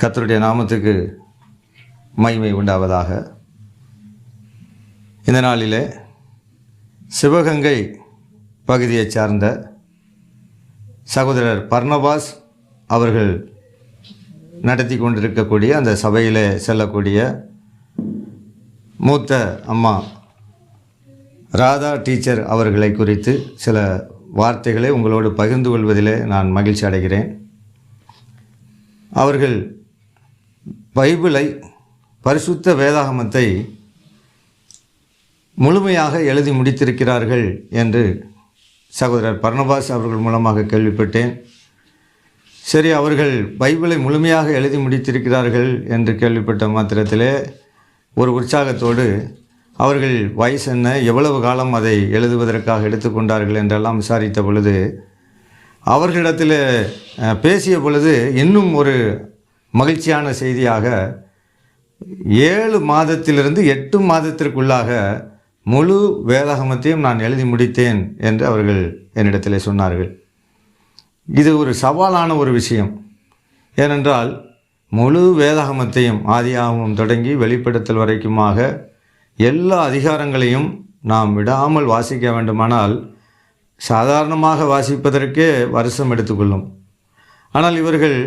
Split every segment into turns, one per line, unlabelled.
கத்தருடைய நாமத்துக்கு மகிமை உண்டாவதாக. இந்த நாளிலே சிவகங்கை பகுதியைச் சார்ந்த சகோதரர் பர்ணபாஸ் அவர்கள் நடத்தி கொண்டிருக்கக்கூடிய அந்த சபையிலே செல்லக்கூடிய மூத்த அம்மா ராதா டீச்சர் அவர்களை குறித்து சில வார்த்தைகளை உங்களோடு பகிர்ந்து கொள்வதிலே நான் மகிழ்ச்சி அடைகிறேன். அவர்கள் பைபிளை பரிசுத்த வேதாகமத்தை முழுமையாக எழுதி முடித்திருக்கிறார்கள் என்று சகோதரர் பர்ணபாஸ் அவர்கள் மூலமாக கேள்விப்பட்டேன். சரி அவர்கள் பைபிளை முழுமையாக எழுதி முடித்திருக்கிறார்கள் என்று கேள்விப்பட்ட மாத்திரத்திலே ஒரு உற்சாகத்தோடு அவர்கள் வயசு என்ன எவ்வளவு காலம் அதை எழுதுவதற்காக எடுத்துக்கொண்டார்கள் என்றெல்லாம் விசாரித்த பொழுது அவர்களிடத்தில் பேசிய பொழுது இன்னும் ஒரு மகிழ்ச்சியான செய்தியாக ஏழு மாதத்திலிருந்து எட்டு மாதத்திற்குள்ளாக முழு வேதாகமத்தையும் நான் எழுதி முடித்தேன் என்று அவர்கள் என்னிடத்திலே சொன்னார்கள். இது ஒரு சவாலான ஒரு விஷயம். ஏனென்றால் முழு வேதாகமத்தையும் ஆதியாகமம் தொடங்கி வெளிப்படுத்தல் வரைக்குமாக எல்லா அதிகாரங்களையும் நாம் விடாமல் வாசிக்க வேண்டுமானால் சாதாரணமாக வாசிப்பதற்கே வருஷம் எடுத்துக்கொள்ளும். ஆனால் இவர்கள்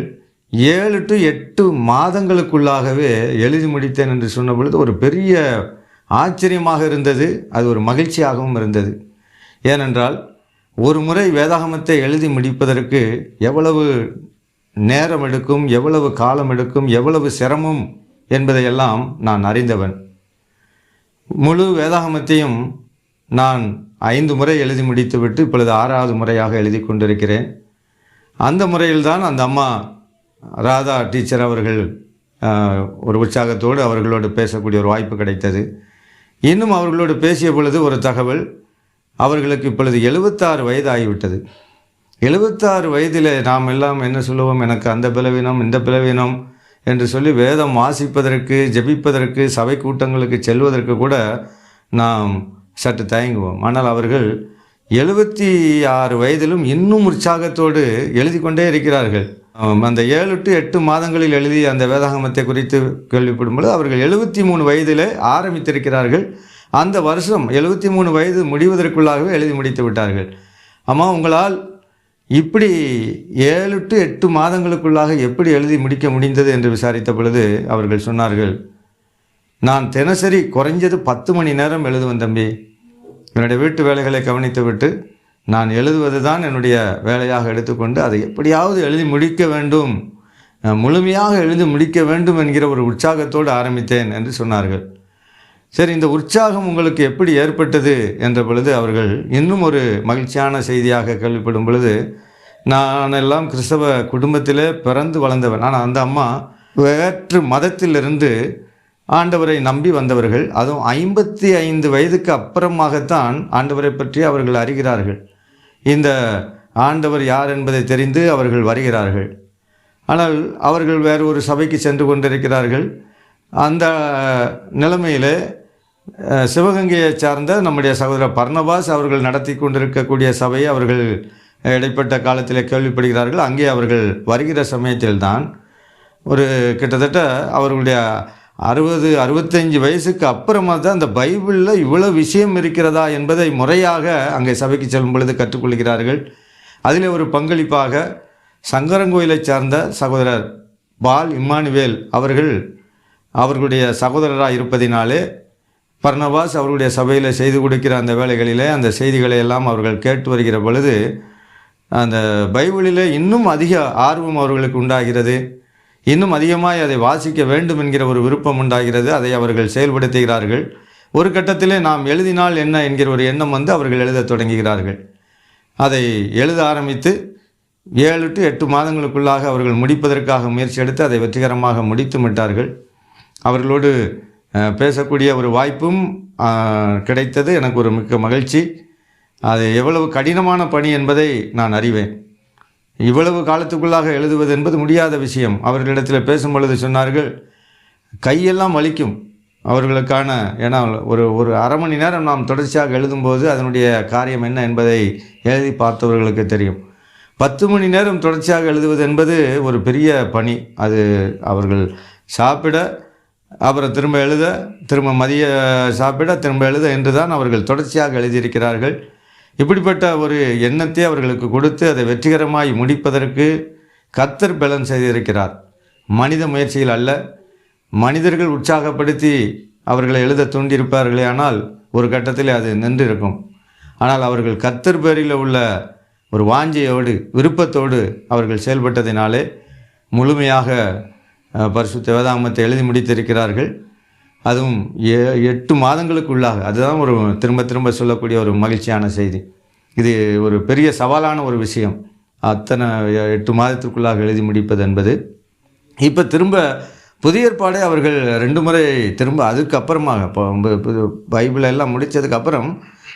ஏழு டு எட்டு மாதங்களுக்குள்ளாகவே எழுதி முடித்தேன் என்று சொன்ன பொழுது ஒரு பெரிய ஆச்சரியமாக இருந்தது. அது ஒரு மகிழ்ச்சியாகவும் இருந்தது. ஏனென்றால் ஒரு முறை வேதாகமத்தை எழுதி முடிப்பதற்கு எவ்வளவு நேரம் எடுக்கும் எவ்வளவு காலம் எடுக்கும் எவ்வளவு சிரமம் என்பதையெல்லாம் நான் அறிந்தவன். முழு வேதாகமத்தையும் நான் ஐந்து முறை எழுதி முடித்துவிட்டு இப்பொழுது ஆறாவது முறையாக எழுதி கொண்டிருக்கிறேன். அந்த முறையில்தான் அந்த அம்மா ராதா டீச்சர் அவர்கள் ஒரு உற்சாகத்தோடு அவர்களோடு பேசக்கூடிய ஒரு வாய்ப்பு கிடைத்தது. இன்னும் அவர்களோடு பேசிய பொழுது ஒரு தகவல் அவர்களுக்கு இப்பொழுது எழுபத்தாறு வயது ஆகிவிட்டது எழுபத்தாறு வயதில் நாம் எல்லாம் என்ன சொல்லுவோம்? எனக்கு அந்த பலவீனம் இந்த பலவீனம் என்று சொல்லி வேதம் வாசிப்பதற்கு ஜெபிப்பதற்கு சபை கூட்டங்களுக்கு செல்வதற்கு கூட நாம் சற்று தயங்குவோம். ஆனால் அவர்கள் எழுபத்தி ஆறு வயதிலும் இன்னும் உற்சாகத்தோடு எழுதி கொண்டே இருக்கிறார்கள். அந்த ஏழு டு எட்டு மாதங்களில் எழுதி அந்த வேதாகமத்தை குறித்து கேள்விப்படும்போது அவர்கள் எழுபத்தி மூணு வயதிலே ஆரம்பித்திருக்கிறார்கள். அந்த வருஷம் எழுபத்தி மூணு வயது முடிவதற்குள்ளாகவே எழுதி முடித்து விட்டார்கள். அம்மா உங்களால் இப்படி ஏழு டு எட்டு மாதங்களுக்குள்ளாக எப்படி எழுதி முடிக்க முடிந்தது என்று விசாரித்த பொழுது அவர்கள் சொன்னார்கள் நான் தினசரி குறைஞ்சது பத்து மணி நேரம் எழுதுவேன் தம்பி. என்னுடைய வீட்டு வேலைகளை கவனித்துவிட்டு நான் எழுதுவது தான் என்னுடைய வேலையாக எடுத்துக்கொண்டு அதை எப்படியாவது எழுதி முடிக்க வேண்டும். முழுமையாக எழுதி முடிக்க வேண்டும் என்கிற ஒரு உற்சாகத்தோடு ஆரம்பித்தேன் என்று சொன்னார்கள். சரி இந்த உற்சாகம் உங்களுக்கு எப்படி ஏற்பட்டது என்ற பொழுது அவர்கள் இன்னும் ஒரு மகிழ்ச்சியான செய்தியாக கேள்விப்படும் பொழுது நான் எல்லாம் கிறிஸ்தவ குடும்பத்திலே பிறந்து வளர்ந்தவன். ஆனால் அந்த அம்மா வேற்று மதத்திலிருந்து ஆண்டவரை நம்பி வந்தவர்கள். அதுவும் ஐம்பத்தி ஐந்து வயதுக்கு அப்புறமாகத்தான் ஆண்டவரை பற்றி அவர்கள் அறிகிறார்கள். இந்த ஆண்டவர் யார் என்பதை தெரிந்து அவர்கள் வருகிறார்கள். ஆனால் அவர்கள் வேறு ஒரு சபைக்கு சென்று கொண்டிருக்கிறார்கள். அந்த நிலைமையிலே சிவகங்கையை சார்ந்த நம்முடைய சகோதரர் பர்ணவாஸ் அவர்கள் நடத்தி கொண்டிருக்கக்கூடிய சபையை அவர்கள் இடைப்பட்ட காலத்தில் கேள்விப்படுகிறார்கள். அங்கே அவர்கள் வருகிற சமயத்தில்தான் ஒரு கிட்டத்தட்ட அவர்களுடைய அறுபது அறுபத்தஞ்சு வயசுக்கு அப்புறமா தான் அந்த பைபிளில் இவ்வளோ விஷயம் இருக்கிறதா என்பதை முறையாக அங்கே சபைக்கு செல்லும் பொழுது கற்றுக்கொள்கிறார்கள். அதில் ஒரு பங்களிப்பாக சங்கரங்கோயிலைச் சார்ந்த சகோதரர் பால் இம்மானுவேல் அவர்கள் அவர்களுடைய சகோதரராக இருப்பதினாலே பர்ணவாஸ் அவர்களுடைய சபையில் செய்து கொடுக்கிற அந்த வேலைகளிலே அந்த செய்திகளை எல்லாம் அவர்கள் கேட்டு வருகிற பொழுது அந்த பைபிளில் இன்னும் அதிக ஆர்வம் அவர்களுக்கு உண்டாகிறது. இன்னும் அதிகமாய் அதை வாசிக்க வேண்டும் என்கிற ஒரு விருப்பம் உண்டாகிறது. அதை அவர்கள் செயல்படுத்துகிறார்கள். ஒரு கட்டத்திலே நாம் எழுதினால் என்ன என்கிற ஒரு எண்ணம் வந்து அவர்கள் எழுத தொடங்குகிறார்கள். அதை எழுத ஆரம்பித்து ஏழு டு எட்டு மாதங்களுக்குள்ளாக அவர்கள் முடிப்பதற்காக முயற்சி எடுத்து அதை வெற்றிகரமாக முடித்து விட்டார்கள். அவர்களோடு பேசக்கூடிய ஒரு வாய்ப்பும் கிடைத்தது. எனக்கு ஒரு மிக்க மகிழ்ச்சி. அது எவ்வளவு கடினமான பணி என்பதை நான் அறிவேன். இவ்வளவு காலத்துக்குள்ளாக எழுதுவது என்பது முடியாத விஷயம். அவர்களிடத்தில் பேசும் பொழுது சொன்னார்கள் கையெல்லாம் வலிக்கும். அவர்களுக்கான ஏன்னா ஒரு ஒரு அரை மணி நேரம் நாம் தொடர்ச்சியாக எழுதும்போது அதனுடைய காரியம் என்ன என்பதை எழுதி பார்த்தவர்களுக்கு தெரியும். பத்து மணி நேரம் தொடர்ச்சியாக எழுதுவது என்பது ஒரு பெரிய பணி. அது அவர்கள் சாப்பிட அப்புறம் திரும்ப எழுத திரும்ப மதிய சாப்பிட திரும்ப எழுத என்று தான் அவர்கள் தொடர்ச்சியாக எழுதியிருக்கிறார்கள். இப்படிப்பட்ட ஒரு எண்ணத்தை அவர்களுக்கு கொடுத்து அதை வெற்றிகரமாய் முடிப்பதற்கு கத்தர் பலன் செய்திருக்கிறார். மனித முயற்சியில் அல்ல மனிதர்கள் உற்சாகப்படுத்தி அவர்களை எழுத தூண்டியிருப்பார்களே ஆனால் ஒரு கட்டத்தில் அது நின்றிருக்கும். ஆனால் அவர்கள் கத்தர் பேரில் உள்ள ஒரு வாஞ்சையோடு விருப்பத்தோடு அவர்கள் செயல்பட்டதினாலே முழுமையாக அஹ், பரிசுத்த எழுதி முடித்திருக்கிறார்கள். அதுவும் எ எட்டு மாதங்களுக்குள்ளாக அதுதான் ஒரு திரும்ப திரும்ப சொல்லக்கூடிய ஒரு மகிழ்ச்சியான செய்தி. இது ஒரு பெரிய சவாலான ஒரு விஷயம். அத்தனை எட்டு மாதத்திற்குள்ளாக எழுதி முடிப்பது என்பது. இப்போ திரும்ப புதிய ஏற்பாடை அவர்கள் ரெண்டு முறை திரும்ப அதுக்கப்புறமாக இப்போ பைபிளை எல்லாம் முடித்ததுக்கப்புறம்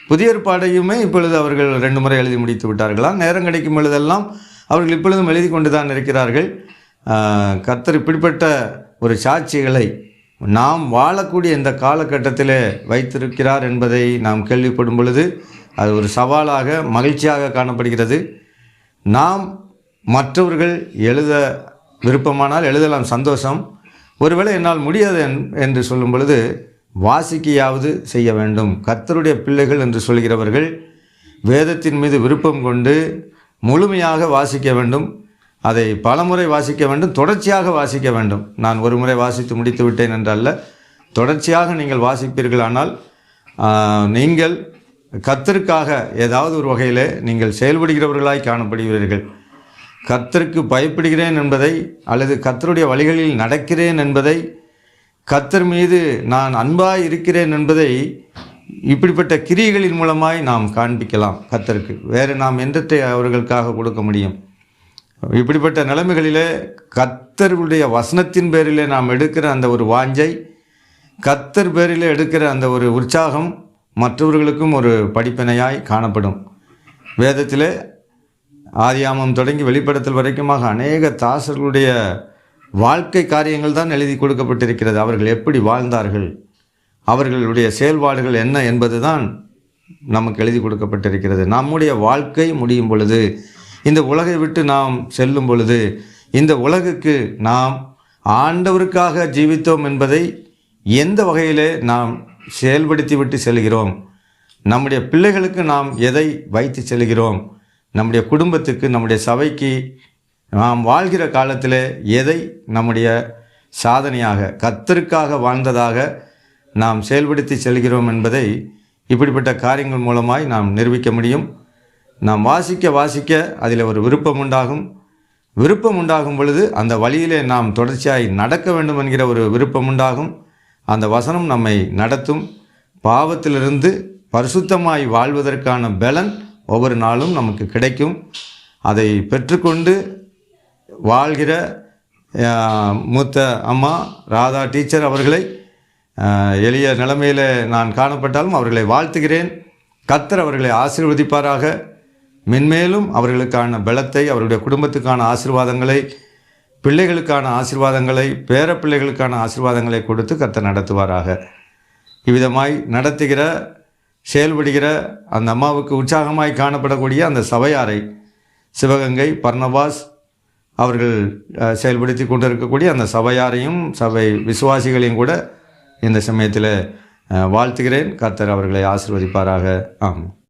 புதிய ஏற்பாடையுமே இப்பொழுது அவர்கள் ரெண்டு முறை எழுதி முடித்து விட்டார்களாம் நேரம் கிடைக்கும் பொழுதெல்லாம் அவர்கள் இப்பொழுதும் எழுதி கொண்டு தான் இருக்கிறார்கள். கத்தர் கர்த்தர் இப்படிப்பட்ட ஒரு சாட்சிகளை நாம் வாழக்கூடிய இந்த காலகட்டத்தில் வைத்திருக்கிறார் என்பதை நாம் கேள்விப்படும் பொழுது அது ஒரு சவாலாக மகிழ்ச்சியாக காணப்படுகிறது. நாம் மற்றவர்கள் எழுத விருப்பமானால் எழுதலாம் சந்தோஷம். ஒருவேளை என்னால் முடியாது என்- என்று சொல்லும் பொழுது வாசிக்கையாவது செய்ய வேண்டும். கர்த்தருடைய பிள்ளைகள் என்று சொல்கிறவர்கள் வேதத்தின் மீது விருப்பம் கொண்டு முழுமையாக வாசிக்க வேண்டும். அதை பலமுறை வாசிக்க வேண்டும் தொடர்ச்சியாக வாசிக்க வேண்டும். நான் ஒரு முறை வாசித்து முடித்து விட்டேன் என்றல்ல. தொடர்ச்சியாக நீங்கள் வாசிப்பீர்களானால் நீங்கள் கத்தருக்காக ஏதாவது ஒரு வகையில் நீங்கள் செயல்படுகிறவர்களாய் காணப்படுகிறீர்கள். கத்தருக்கு பயப்படுகிறேன் என்பதை அல்லது கத்தருடைய வழிகளில் நடக்கிறேன் என்பதை கத்தர் மீது நான் அன்பாய் இருக்கிறேன் என்பதை இப்படிப்பட்ட கிரியைகளின் மூலமாய் நாம் காண்பிக்கலாம் கத்தருக்கு வேறு நாம் என்றத்தை அவர்களுக்காக கொடுக்க முடியும். இப்படிப்பட்ட நிலைமைகளிலே கத்தர்களுடைய வசனத்தின் பேரிலே நாம் எடுக்கிற அந்த ஒரு வாஞ்சை கத்தர் பேரிலே எடுக்கிற அந்த ஒரு உற்சாகம் மற்றவர்களுக்கும் ஒரு படிப்பினையாய் காணப்படும். வேதத்திலே ஆதியாமம் தொடங்கி வெளிப்படுத்தல் வரைக்குமாக அநேக தாசர்களுடைய வாழ்க்கை காரியங்கள் தான் எழுதி கொடுக்கப்பட்டிருக்கிறது. அவர்கள் எப்படி வாழ்ந்தார்கள்? அவர்களுடைய செயல்பாடுகள் என்ன என்பது தான் நமக்கு எழுதி கொடுக்கப்பட்டிருக்கிறது. நம்முடைய வாழ்க்கை முடியும் பொழுது இந்த உலகை விட்டு நாம் செல்லும் பொழுது இந்த உலகுக்கு நாம் ஆண்டவருக்காக ஜீவித்தோம் என்பதை எந்த வகையிலே நாம் செயல்படுத்தி விட்டு செல்கிறோம்? நம்முடைய பிள்ளைகளுக்கு நாம் எதை வைத்து செல்கிறோம்? நம்முடைய குடும்பத்துக்கு நம்முடைய சபைக்கு நாம் வாழ்கிற காலத்தில் எதை நம்முடைய சாதனையாக கத்தருக்காக வாழ்ந்ததாக நாம் செயல்படுத்தி செல்கிறோம் என்பதை இப்படிப்பட்ட காரியங்கள் மூலமாய் நாம் நிரூபிக்க முடியும். நாம் வாசிக்க வாசிக்க அதில் ஒரு விருப்பம் உண்டாகும். விருப்பம் உண்டாகும் பொழுது அந்த வழியிலே நாம் தொடர்ச்சியாய் நடக்க வேண்டும் என்கிற ஒரு விருப்பம் உண்டாகும். அந்த வசனம் நம்மை நடத்தும். பாவத்திலிருந்து பரிசுத்தமாய் வாழ்வதற்கான பலன் ஒவ்வொரு நாளும் நமக்கு கிடைக்கும். அதை பெற்றுக்கொண்டு வாழ்கிற மூத்த அம்மா ராதா டீச்சர் அவர்களை எளிய நிலைமையில் நான் காணப்பட்டாலும் அவர்களை வாழ்த்துகிறேன். கத்தர் அவர்களை ஆசீர்வதிப்பாராக. மென்மேலும் அவர்களுக்கான பலத்தை அவருடைய குடும்பத்துக்கான ஆசிர்வாதங்களை பிள்ளைகளுக்கான ஆசிர்வாதங்களை பேர பிள்ளைகளுக்கான ஆசிர்வாதங்களை கொடுத்து கத்த நடத்துவாராக. இவ்விதமாய் நடத்துகிற செயல்படுகிற அந்த அம்மாவுக்கு உற்சாகமாய் காணப்படக்கூடிய அந்த சபையாரை சிவகங்கை பர்ணவாஸ் அவர்கள் செயல்படுத்தி கொண்டிருக்கக்கூடிய அந்த சபையாரையும் சபை விசுவாசிகளையும் கூட இந்த சமயத்தில் வாழ்த்துகிறேன். கர்த்தர் அவர்களை ஆசிர்வதிப்பாராக. ஆமாம்